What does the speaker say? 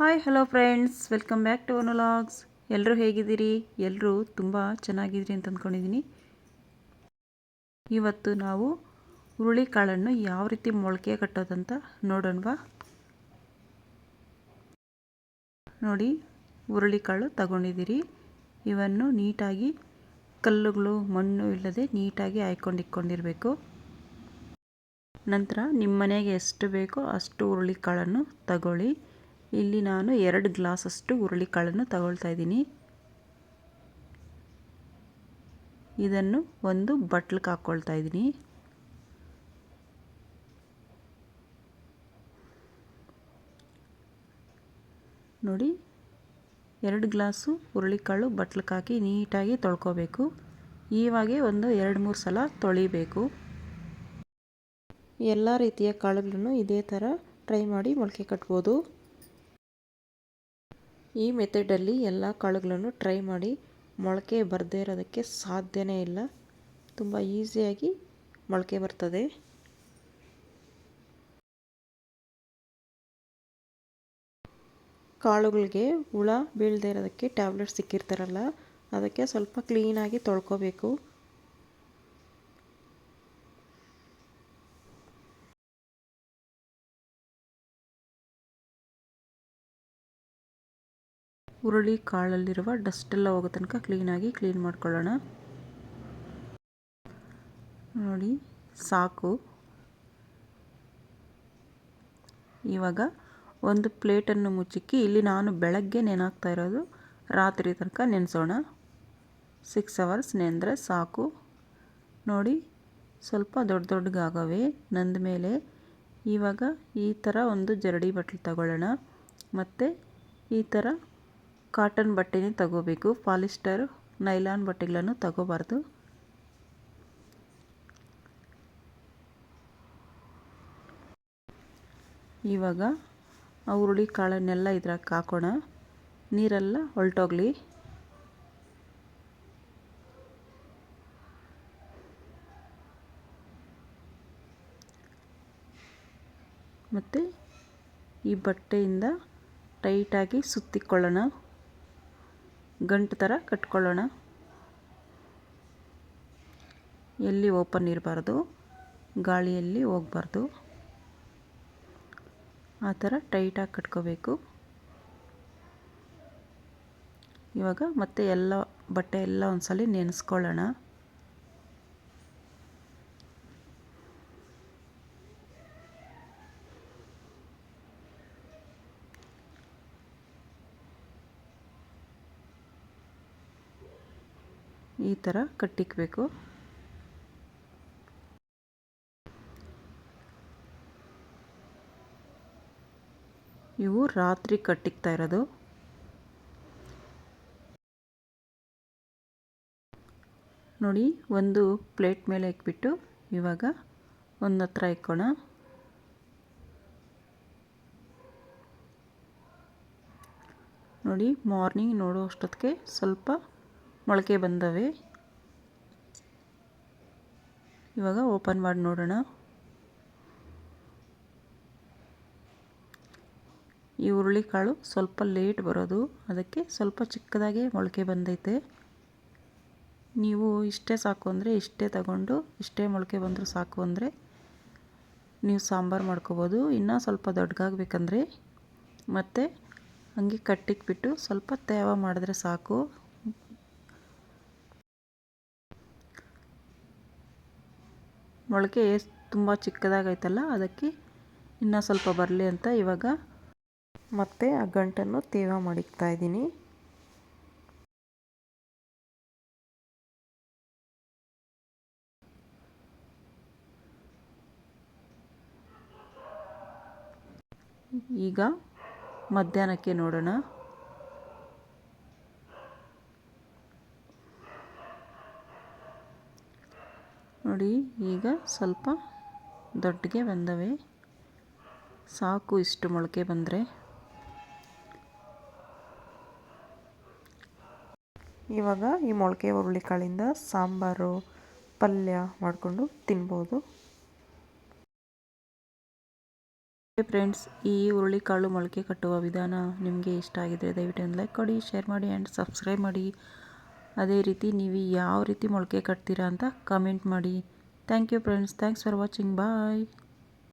Hi hello friends welcome back to ಒನೊಲಾಗ್ಸ್ ಎಲ್ಲರೂ ಹೇಗಿದ್ದೀರಿ? ಎಲ್ಲರೂ ತುಂಬ ಚೆನ್ನಾಗಿದ್ದೀರಿ ಅಂತ ಅಂದ್ಕೊಂಡಿದ್ದೀನಿ ಇವತ್ತು ನಾವು ಹುರುಳಿ ಕಾಳನ್ನು ಯಾವ ರೀತಿ ಮೊಳಕೆ ಕಟ್ಟೋದಂತ ನೋಡೋಣವಾ ನೋಡಿ, ಹುರುಳಿಕಾಳು ತಗೊಂಡಿದ್ದೀರಿ. ಇವನ್ನು ನೀಟಾಗಿ ಕಲ್ಲುಗಳು, ಮಣ್ಣು ಇಲ್ಲದೆ ನೀಟಾಗಿ ಹಾಯ್ಕೊಂಡು ಇಟ್ಕೊಂಡಿರಬೇಕು ನಂತರ ನಿಮ್ಮ ಮನೆಗೆ ಎಷ್ಟು ಬೇಕೋ ಅಷ್ಟು ಹುರುಳಿಕಾಳನ್ನು ತಗೊಳ್ಳಿ. ಇಲ್ಲಿ ನಾನು ಎರಡು ಗ್ಲಾಸಷ್ಟು ಹುರುಳಿಕಾಳನ್ನು ತಗೊಳ್ತಾ ಇದ್ದೀನಿ. ಇದನ್ನು ಒಂದು ಬಟ್ಲಕ್ಕೆ ಹಾಕ್ಕೊಳ್ತಾ ಇದ್ದೀನಿ. ನೋಡಿ, ಎರಡು ಗ್ಲಾಸು ಹುರುಳಿಕಾಳು ಬಟ್ಲಕ್ಕೆ ಹಾಕಿ ನೀಟಾಗಿ ತೊಳ್ಕೊಬೇಕು. ಇವಾಗೆ ಒಂದು ಎರಡು ಮೂರು ಸಲ ತೊಳಿಬೇಕು. ಎಲ್ಲ ರೀತಿಯ ಕಾಳುಗಳನ್ನು ಇದೇ ಥರ ಟ್ರೈ ಮಾಡಿ ಮೊಳಕೆ ಕಟ್ಬೋದು. ಈ ಮೆಥಡಲ್ಲಿ ಎಲ್ಲ ಕಾಳುಗಳನ್ನು ಟ್ರೈ ಮಾಡಿ ಮೊಳಕೆ ಬರದೇ ಇರೋದಕ್ಕೆ ಸಾಧ್ಯವೇ ಇಲ್ಲ. ತುಂಬ ಈಸಿಯಾಗಿ ಮೊಳಕೆ ಬರ್ತದೆ. ಕಾಳುಗಳಿಗೆ ಹುಳ ಬೀಳದೇ ಇರೋದಕ್ಕೆ ಟ್ಯಾಬ್ಲೆಟ್ ಸಿಕ್ಕಿರ್ತಾರಲ್ಲ, ಅದಕ್ಕೆ ಸ್ವಲ್ಪ ಕ್ಲೀನಾಗಿ ತೊಳ್ಕೊಬೇಕು. ಹುರುಳಿ ಕಾಳಲ್ಲಿರುವ ಡಸ್ಟೆಲ್ಲ ಹೋಗೋ ತನಕ ಕ್ಲೀನಾಗಿ ಕ್ಲೀನ್ ಮಾಡ್ಕೊಳ್ಳೋಣ. ನೋಡಿ, ಸಾಕು. ಇವಾಗ ಒಂದು ಪ್ಲೇಟನ್ನು ಮುಚ್ಚಿಕ್ಕಿ, ಇಲ್ಲಿ ನಾನು ಬೆಳಗ್ಗೆ ನೆನಾಗ್ತಾ ಇರೋದು, ರಾತ್ರಿ ತನಕ ನೆನೆಸೋಣ. ಸಿಕ್ಸ್ ಅವರ್ಸ್ ನೆನೆದ್ರೆ ಸಾಕು. ನೋಡಿ, ಸ್ವಲ್ಪ ದೊಡ್ಡ ದೊಡ್ಡಗಾಗವೆ. ನಂದ ಮೇಲೆ ಇವಾಗ ಈ ಥರ ಒಂದು ಜರಡಿ ಬಟ್ಲು ತಗೊಳ್ಳೋಣ. ಮತ್ತು ಈ ಥರ ಕಾಟನ್ ಬಟ್ಟೆನೇ ತಗೋಬೇಕು. ಪಾಲಿಸ್ಟರ್, ನೈಲಾನ್ ಬಟ್ಟೆಗಳನ್ನು ತಗೋಬಾರ್ದು. ಇವಾಗ ಹುರುಳಿ ಕಾಳನ್ನೆಲ್ಲ ಇದ್ರಾಗ ಹಾಕೋಣ. ನೀರೆಲ್ಲ ಹೊಲ್ಟೋಗ್ಲಿ. ಮತ್ತು ಈ ಬಟ್ಟೆಯಿಂದ ಟೈಟಾಗಿ ಸುತ್ತಿಕೊಳ್ಳೋಣ. ಗಂಟು ಥರ ಕಟ್ಕೊಳ್ಳೋಣ. ಎಲ್ಲಿ ಓಪನ್ ಇರಬಾರ್ದು, ಗಾಳಿಯಲ್ಲಿ ಹೋಗಬಾರ್ದು. ಆ ಥರ ಟೈಟಾಗಿ ಕಟ್ಕೋಬೇಕು. ಇವಾಗ ಮತ್ತೆ ಎಲ್ಲ ಬಟ್ಟೆ ಎಲ್ಲ ಒಂದ್ಸಲ ನೆನೆಸ್ಕೊಳ್ಳೋಣ. ಈ ಥರ ಕಟ್ಟಿಕ್ಬೇಕು. ಇವು ರಾತ್ರಿ ಕಟ್ಟಿಕ್ತಾ ಇರೋದು. ನೋಡಿ, ಒಂದು ಪ್ಲೇಟ್ ಮೇಲೆ ಇಕ್ಬಿಟ್ಟು ಇವಾಗ ಒಂದು ಹತ್ರ ಇಕ್ಕೋಣ. ನೋಡಿ, ಮಾರ್ನಿಂಗ್ ನೋಡೋ ಅಷ್ಟೊತ್ತಿಗೆ ಸ್ವಲ್ಪ ಮೊಳಕೆ ಬಂದವೆ. ಇವಾಗ ಓಪನ್ ಮಾಡಿ ನೋಡೋಣ. ಈ ಹುರುಳಿಕಾಳು ಸ್ವಲ್ಪ ಲೇಟ್ ಬರೋದು. ಅದಕ್ಕೆ ಸ್ವಲ್ಪ ಚಿಕ್ಕದಾಗೆ ಮೊಳಕೆ ಬಂದೈತೆ. ನೀವು ಇಷ್ಟೇ ಸಾಕು ಅಂದರೆ ಇಷ್ಟೇ ತಗೊಂಡು, ಇಷ್ಟೇ ಮೊಳಕೆ ಬಂದರೂ ಸಾಕು ಅಂದರೆ ನೀವು ಸಾಂಬಾರು ಮಾಡ್ಕೋಬೋದು. ಇನ್ನೂ ಸ್ವಲ್ಪ ದೊಡ್ಡಗಾಗಬೇಕಂದ್ರೆ. ಮತ್ತು ಹಂಗೆ ಕಟ್ಟಿಕ್ಬಿಟ್ಟು ಸ್ವಲ್ಪ ತೇವ ಮಾಡಿದ್ರೆ ಸಾಕು. ಮೊಳಕೆ ತುಂಬ ಚಿಕ್ಕದಾಗೈತಲ್ಲ, ಅದಕ್ಕೆ ಇನ್ನೂ ಸ್ವಲ್ಪ ಬರಲಿ ಅಂತ ಇವಾಗ ಮತ್ತೆ ಆ ಗಂಟನ್ನು ತೇವ ಮಡಿಕ್ತಾ ಇದ್ದೀನಿ. ಈಗ ಮಧ್ಯಾಹ್ನಕ್ಕೆ ನೋಡೋಣ. ನೋಡಿ, ಈಗ ಸ್ವಲ್ಪ ದೊಡ್ಡಗೆ ಬಂದವೆ. ಸಾಕು ಇಷ್ಟು ಮೊಳಕೆ ಬಂದರೆ. ಇವಾಗ ಈ ಮೊಳಕೆ ಹುರುಳಿಕಾಳಿಂದ ಸಾಂಬಾರು, ಪಲ್ಯ ಮಾಡಿಕೊಂಡು ತಿನ್ಬೋದು. ಫ್ರೆಂಡ್ಸ್ ಈ ಹುರುಳಿಕಾಳು ಮೊಳಕೆ ಕಟ್ಟುವ ವಿಧಾನ ನಿಮಗೆ ಇಷ್ಟ ಆಗಿದ್ದರೆ ದಯವಿಟ್ಟು ಒಂದು ಲೈಕ್ ಕೊಡಿ ಶೇರ್ ಮಾಡಿ ಆ್ಯಂಡ್ ಸಬ್ಸ್ಕ್ರೈಬ್ ಮಾಡಿ. ಅದೇ ರೀತಿ ನೀವು ಯಾವ ರೀತಿ ಮೊಳಕೆ ಕಟ್ತೀರಾ ಅಂತ ಕಮೆಂಟ್ ಮಾಡಿ. Thank you friends thanks for watching bye